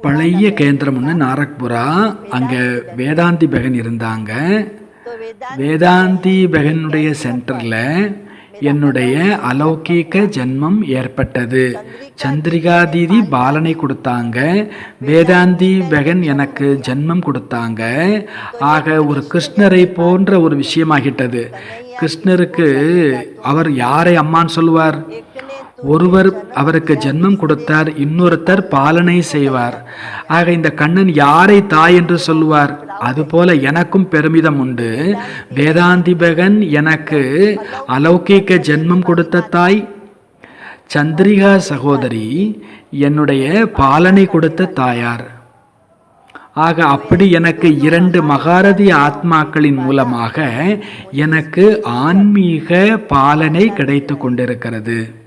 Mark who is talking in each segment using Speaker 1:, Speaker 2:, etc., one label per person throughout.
Speaker 1: பழைய கேந்திரம் ஒன்று நாரக்புரா. அங்கே வேதாந்தி பெகன் இருந்தாங்க. வேதாந்தி பெகனுடைய சென்டரில் என்னுடைய அலௌகீக ஜென்மம் ஏற்பட்டது. சந்திரிகா தீதி பாலனை கொடுத்தாங்க. வேதாந்தி பெகன் எனக்கு ஜென்மம் கொடுத்தாங்க. ஆக ஒரு கிருஷ்ணரை போன்ற ஒரு விஷயமாகிட்டது. கிருஷ்ணருக்கு அவர் யாரை அம்மான்னு சொல்லுவார்? ஒருவர் அவருக்கு ஜென்மம் கொடுத்தார் இன்னொருத்தர் பாலனை செய்வார். ஆக இந்த கண்ணன் யாரை தாய் என்று சொல்லுவார்? அதுபோல எனக்கும் பெருமிதம் உண்டு. வேதாந்திபகன் எனக்கு அலௌகிக ஜென்மம் கொடுத்த தாய் சந்திரிகா சகோதரி என்னுடைய பாலனை கொடுத்த தாயார். ஆக அப்படி எனக்கு இரண்டு மகாரதி ஆத்மாக்களின் மூலமாக எனக்கு ஆன்மீக பாலனை கிடைத்து கொண்டிருக்கிறது.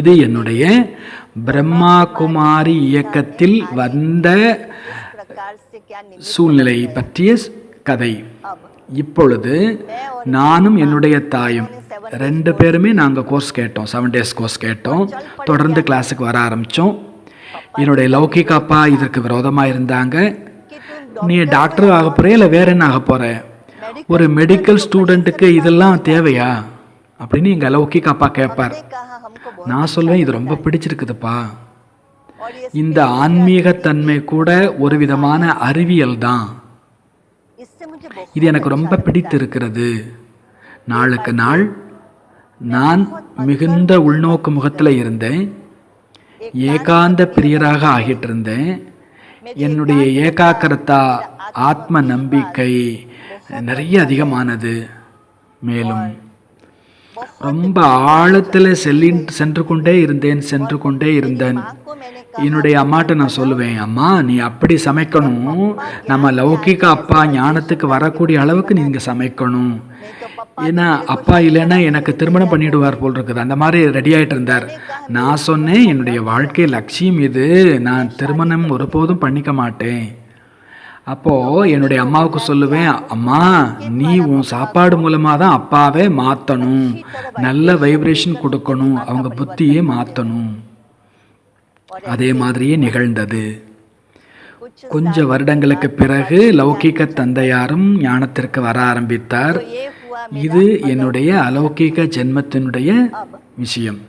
Speaker 1: இது என்னுடைய பிரம்மா குமாரி இயக்கத்தில் வந்த சூழ்நிலை பற்றிய கதை. இப்பொழுது நானும் என்னுடைய தாயும் ரெண்டு பேருமே நாங்கள் கோர்ஸ் கேட்டோம். செவன் டேஸ் கோர்ஸ் கேட்டோம். தொடர்ந்து கிளாஸுக்கு வர ஆரம்பித்தோம் என்னுடைய லௌகிக அப்பா இதற்கு விரோதமாக இருந்தாங்க. நீ டாக்டர் ஆக போகிற இல்லை வேற என்ன ஆக போகிற ஒரு மெடிக்கல் ஸ்டூடெண்ட்டுக்கு இதெல்லாம் தேவையா? அப்படின்னு எங்கள் லௌகிக அப்பா கேட்பார் நான் சொல்வேன் இது ரொம்ப பிடிச்சிருக்குதுப்பா. இந்த ஆன்மீகத்தன்மை கூட ஒரு விதமான அறிவியல் தான் இது எனக்கு ரொம்ப பிடித்து இருக்கிறது நாளுக்கு நாள் நான் மிகுந்த உள்நோக்கு முகத்தில் இருந்தேன். ஏகாந்த பிரியராக ஆகிட்டு இருந்தேன் என்னுடைய ஏகாக்கிரத்தா ஆத்ம நம்பிக்கை நிறைய அதிகமானது. மேலும் ரொம்ப ஆழத்தில் செல்லின் சென்று கொண்டே இருந்தேன் சென்று கொண்டே இருந்தேன். என்னுடைய அம்மாட்ட நான் சொல்லுவேன் அம்மா நீ அப்படி சமைக்கணும். நம்ம லௌகிக அப்பா ஞானத்துக்கு வரக்கூடிய அளவுக்கு நீங்கள் சமைக்கணும். ஏன்னா அப்பா இல்லைன்னா எனக்கு திருமணம் பண்ணிவிடுவார் போல் இருக்குது. அந்த மாதிரி ரெடி ஆகிட்டு இருந்தார். நான் சொன்னேன் என்னுடைய வாழ்க்கை லட்சியம் இது. நான் திருமணம் ஒருபோதும் பண்ணிக்க மாட்டேன். அப்போது என்னுடைய அம்மாவுக்கு சொல்லுவேன் அம்மா நீ உன் சாப்பாடு மூலமாக தான் அப்பாவே மாற்றணும் நல்ல வைப்ரேஷன் கொடுக்கணும். அவங்க புத்தியே மாற்றணும் அதே மாதிரியே நிகழ்ந்தது. கொஞ்ச வருடங்களுக்கு பிறகு லௌகீக தந்தையாரும் ஞானத்திற்கு வர ஆரம்பித்தார். இது என்னுடைய அலௌகீக ஜென்மத்தினுடைய விஷயம்.